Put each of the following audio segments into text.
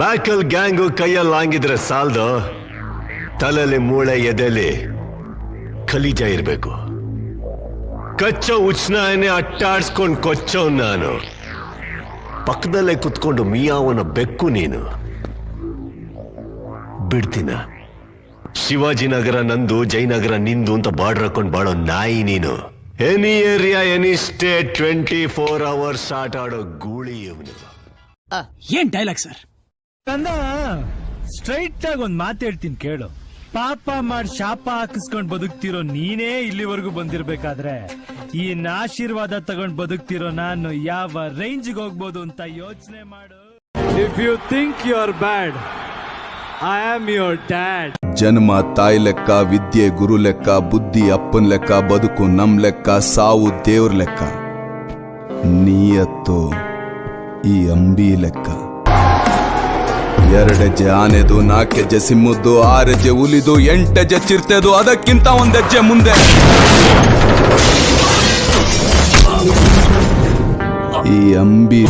ಬ್ಯಾಕಲ್ gang ಕೈಯಲ್ಲಿ ಹಂಗಿದ್ರೆ ಸಾಲ್ದು, ತಲೆಲಿ ಮೂಳೆ ಎದೆಲಿ ಖಲೀಜ ಇರಬೇಕು. ಕಚ್ಚೋ ಉಚ್ನಾಯನೆ ಅಟ್ಟಾಡ್ಸ್ಕೊಂಡು ಕೊಚ್ಚೋ ನಾನು. ಪಕ್ಕದಲ್ಲೇ ಕುತ್ಕೊಂಡು ಮಿಯಾವನ ಬೆಕ್ಕು ನೀನು. ಬಿಡ್ತೀನ. ಶಿವಾಜಿನಗರ ನಂದು ಜಯನಗರ ನಿಂದು ಅಂತ ಬಾರ್ಡರ್ ಹಾಕೊಂಡು ಬಾಳೋ ನಾಯಿ ನೀನು. Any area any state twenty four hours ಆಟ ಆಡೋ ಗೂಳಿ ಏನ್ ಡೈಲಾಗ್ ಸರ್ ಕಂದ ಸ್ಟ್ರೈಟ್ ಆಗಿ ಒಂದ್ ಮಾತು ಹೇಳ್ತೀನಿ ಕೇಳು. ಪಾಪ ಮಾಡಿ ಶಾಪ ಹಾಕಿಸ್ಕೊಂಡ್ ಬದುಕ್ತಿರೋ ನೀನೇ ಇಲ್ಲಿವರೆಗೂ ಬಂದಿರ್ಬೇಕಾದ್ರೆ. ಈ ಆಶೀರ್ವಾದ ತಗೊಂಡ್ ಬದುಕ್ತಿರೋ ನಾನು ಯಾವ ರೇಂಜ್ಗೆ ಹೋಗ್ಬೋದು ಅಂತ ಯೋಚನೆ ಮಾಡು. If you think you are bad I am your dad ಜನ್ಮ ತಾಯಿ ಲೆಕ್ಕ ವಿದ್ಯೆ ಗುರು ಲೆಕ್ಕ ಬುದ್ಧಿ ಅಪ್ಪನ್ ಲೆಕ್ಕ ಬದುಕು ನಮ್ ಲೆಕ್ಕ ಸಾವು ದೇವ್ರ ಲೆಕ್ಕ. ನೀಯತ್ತು ಈ ಅಂಬಿ ಲೆಕ್ಕ. ಎರಡೆಜ್ಜೆ ಆನೆದು ನಾಲ್ಕೆಜ್ಜೆ ಸಿಮ್ಮದ್ದು ಆರೆಜ್ಜೆ ಹುಲಿದು ಎಂಟೆಜ್ಜೆ ಚಿರ್ತೆದು, ಅದಕ್ಕಿಂತ ಒಂದೆಜ್ಜೆ ಮುಂದೆ. ಈ ಅಂಬಿ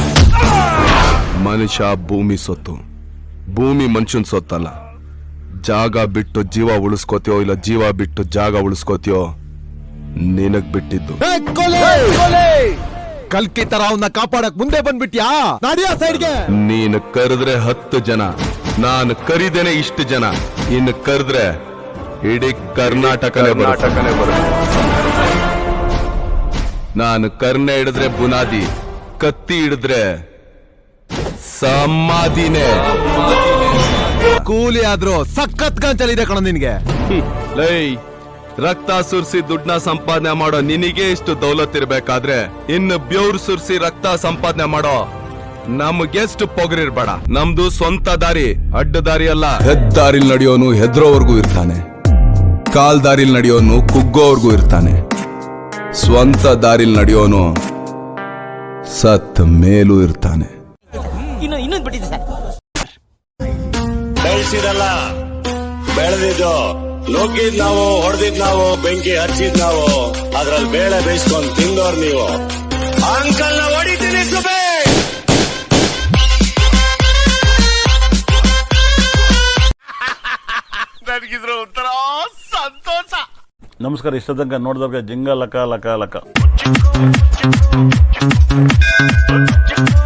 ಮನುಷ್ಯ ಭೂಮಿ ಸೊತ್ತು. ಭೂಮಿ ಮನುಷ್ಯನ ಸೊತ್ತಲ್ಲ. ಜಾಗ ಬಿಟ್ಟು ಜೀವ ಉಳಿಸ್ಕೋತೀಯೋ ಇಲ್ಲ ಜೀವ ಬಿಟ್ಟು ಜಾಗ ಉಳಿಸ್ಕೋತೀಯೋ, ನಿನಗ್ ಬಿಟ್ಟಿದ್ದು. ಕಲ್ಕಿ ತರ ಅವನ್ನ ಕಾಪಾಡಕ್ ಮುಂದೆ ಬಂದ್ಬಿಟ್ಯಾ? ನಡಿಯಾ ಸೈಡ್ಗೆ. ನೀನು ಕರೆದ್ರೆ ಹತ್ತು ಜನ ನಾನು ಕರಿದೇನೆ ಇಷ್ಟು ಜನ. ಇನ್ನು ಕರೆದ್ರೆ ಇಡೀ ಕರ್ನಾಟಕನೇ ಕರ್ನಾಟಕನೇ ನಾನು ಕರ್ನೆ ಹಿಡಿದ್ರೆ ಬುನಾದಿ ಕತ್ತಿ ಹಿಡಿದ್ರೆ ಸಮಾಧಿನೇ. ಕೂಲಿ ಆದ್ರೂ ಸಖತ್ ಗಂಚಲಿದೆ ಕಣ ನಿನ್ಗೆ. ಲೈ ರಕ್ತ ಸುರಿಸಿ ದುಡ್ಡನ್ನ ಸಂಪಾದನೆ ಮಾಡೋ ನಿನಗೆ ಇಷ್ಟು ದೌಲತ್ ಇರ್ಬೇಕಾದ್ರೆ ಇನ್ನು ಬ್ಯೂರ್ ಸುರಿಸಿ ರಕ್ತ ಸಂಪಾದನೆ ಮಾಡೋ ನಮ್ಗೆಷ್ಟು ಪೊಗರಿರ್ಬೇಡ. ನಮ್ದು ಸ್ವಂತ ದಾರಿ ಅಡ್ಡ ದಾರಿ ಅಲ್ಲ. ಹೆದ್ದಾರಿಲ್ ನಡೆಯೋನು ಹೆದ್ರೋವರ್ಗೂ ಇರ್ತಾನೆ. ಕಾಲ್ ದಾರಿಲ್ ನಡೆಯೋನು ಕುಗ್ಗೋವರ್ಗೂ ಇರ್ತಾನೆ. ಸ್ವಂತ ದಾರಿಲ್ ನಡೆಯೋನು ಸತ್ ಮೇಲೂ ಇರ್ತಾನೆ. ಬೆಳೆಸಿರಲ್ಲ ಬೆಳೆದಿದ್ದು. ನುಗ್ಗಿದ್ ನಾವು ಹೊಡೆದಿದ್ ನಾವು ಬೆಂಕಿ ಹಚ್ಚಿದ್ ನಾವು ಅದ್ರಲ್ಲಿ ಬೇಳೆ ಬೇಯಿಸ್ಕೊಂಡ್ ತಿಂದೋರ್ ನೀವು. ಅಂಕಲ್ನ ಹೊಡಿತೀನಿ ಸುಬೇ ನನಗಿದ್ರು ಒಂಥರ ಸಂತೋಷ. ನಮಸ್ಕಾರ ಇಷ್ಟ ತನಕ ನೋಡಿದವ್ರಿಗೆ ಜಿಂಗ ಲಕ ಲಕ ಲಕ.